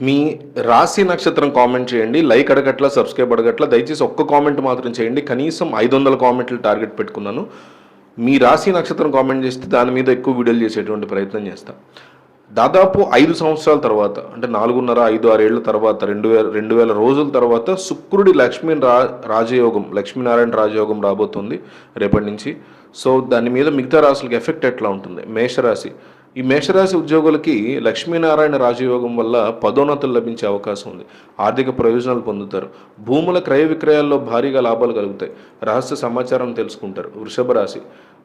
మీ రాశి నక్షత్రం కామెంట్ చేయండి లైక్ అడగట్ల సబ్స్క్రైబ్ అడగట్ల దయచేసి ఒక్క కామెంట్ మాత్రం చేయండి కనీసం ఐదు వందల కామెంట్లు టార్గెట్ పెట్టుకున్నాను. మీ రాశి నక్షత్రం కామెంట్ చేస్తే దాని మీద ఎక్కువ వీడియోలు చేసేటువంటి ప్రయత్నం చేస్తా. దాదాపు ఐదు సంవత్సరాల తర్వాత అంటే నాలుగున్నర ఐదు ఆరేళ్ళ తర్వాత రెండు వేల రెండు వేల రోజుల తర్వాత శుక్రుడి లక్ష్మీ రా రాజయోగం లక్ష్మీనారాయణ రాజయోగం రాబోతుంది రేపటి నుంచి. సో దాని మీద మిగతా రాశులకు ఎఫెక్ట్ ఎట్లా ఉంటుంది? మేషరాశి. ఈ మేషరాశి ఉద్యోగులకి లక్ష్మీనారాయణ రాజయోగం వల్ల పదోన్నతులు లభించే అవకాశం ఉంది. ఆర్థిక ప్రయోజనాలు పొందుతారు. భూముల క్రయ విక్రయాల్లో భారీగా లాభాలు కలుగుతాయి. రహస్య సమాచారం తెలుసుకుంటారు. వృషభ రాశి.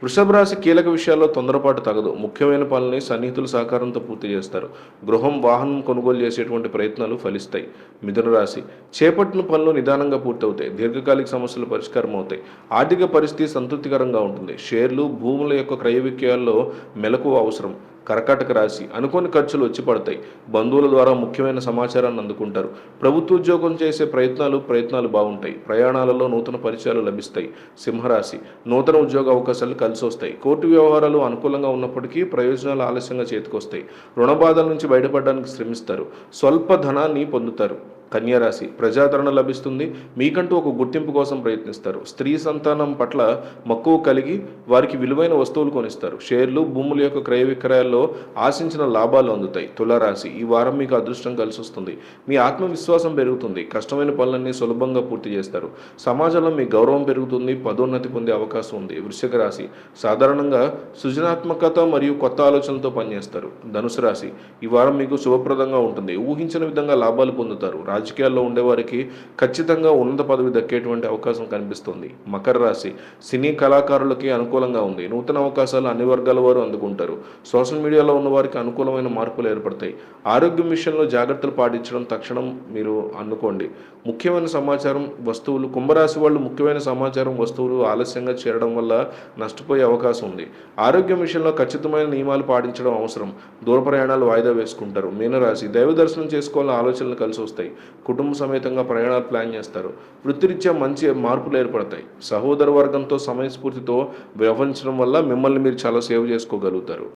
వృషభ రాశి కీలక విషయాల్లో తొందరపాటు తగదు. ముఖ్యమైన పనులని సన్నిహితుల సహకారంతో పూర్తి చేస్తారు. గృహం వాహనం కొనుగోలు చేసేటువంటి ప్రయత్నాలు ఫలిస్తాయి. మిథున రాశి. చేపట్టిన పనులు నిదానంగా పూర్తవుతాయి. దీర్ఘకాలిక సమస్యలు పరిష్కారం అవుతాయి. ఆర్థిక పరిస్థితి సంతృప్తికరంగా ఉంటుంది. షేర్లు భూముల యొక్క క్రయ విక్రయాల్లో మెలకు అవసరం. కర్కాటక రాశి అనుకోని ఖర్చులు వచ్చి పడతాయి. బంధువుల ద్వారా ముఖ్యమైన సమాచారాన్ని అందుకుంటారు. ప్రభుత్వ ఉద్యోగం చేసే ప్రయత్నాలు ప్రయత్నాలు బాగుంటాయి. ప్రయాణాలలో నూతన పరిచయాలు లభిస్తాయి. సింహరాశి నూతన ఉద్యోగ అవకాశాలు కలిసి వస్తాయి. కోర్టు వ్యవహారాలు అనుకూలంగా ఉన్నప్పటికీ ప్రయోజనాలు ఆలస్యంగా చేతికొస్తాయి. రుణ బాధల నుంచి బయటపడడానికి శ్రమిస్తారు. స్వల్ప ధనాన్ని పొందుతారు. కన్యారాశి ప్రజాదరణ లభిస్తుంది. మీకంటూ ఒక గుర్తింపు కోసం ప్రయత్నిస్తారు. స్త్రీ సంతానం పట్ల మక్కువ కలిగి వారికి విలువైన వస్తువులు కొనిస్తారు. షేర్లు భూముల యొక్క క్రయ విక్రయాల్లో ఆశించిన లాభాలు అందుతాయి. తులారాశి ఈ వారం మీకు అదృష్టం కలిసి వస్తుంది. మీ ఆత్మవిశ్వాసం పెరుగుతుంది. కష్టమైన పనులన్నీ సులభంగా పూర్తి చేస్తారు. సమాజంలో మీ గౌరవం పెరుగుతుంది. పదోన్నతి పొందే అవకాశం ఉంది. వృశ్చిక రాశి సాధారణంగా సృజనాత్మకత మరియు కొత్త ఆలోచనలతో పనిచేస్తారు. ధనుసు రాశి ఈ వారం మీకు శుభప్రదంగా ఉంటుంది. ఊహించిన విధంగా లాభాలు పొందుతారు. రాజకీయాల్లో ఉండేవారికి ఖచ్చితంగా ఉన్నత పదవి దక్కేటువంటి అవకాశం కనిపిస్తుంది. మకర రాశి సినీ కళాకారులకి అనుకూలంగా ఉంది. నూతన అవకాశాలు అన్ని వర్గాల వారు అందుకుంటారు. సోషల్ మీడియాలో ఉన్న వారికి అనుకూలమైన మార్పులు ఏర్పడతాయి. ఆరోగ్యం విషయంలో జాగ్రత్తలు పాటించడం తక్షణం మీరు అనుకోండి ముఖ్యమైన సమాచారం వస్తువులు. కుంభరాశి వాళ్ళు ముఖ్యమైన సమాచారం వస్తువులు ఆలస్యంగా చేరడం వల్ల నష్టపోయే అవకాశం ఉంది. ఆరోగ్యం విషయంలో ఖచ్చితమైన నియమాలు పాటించడం అవసరం. దూర ప్రయాణాలు వాయిదా వేసుకుంటారు. మీనరాశి దైవ దర్శనం చేసుకోవాలని ఆలోచనలు కలిసి వస్తాయి. కుటుంబ సమేతంగా ప్రయాణాలు ప్లాన్ చేస్తారు. వృత్తిరీత్యా మంచి మార్పులు ఏర్పడతాయి. సహోదర వర్గంతో సమయస్ఫూర్తితో వ్యవహరించడం వల్ల మిమ్మల్ని మీరు చాలా సేవ్ చేసుకోగలుగుతారు.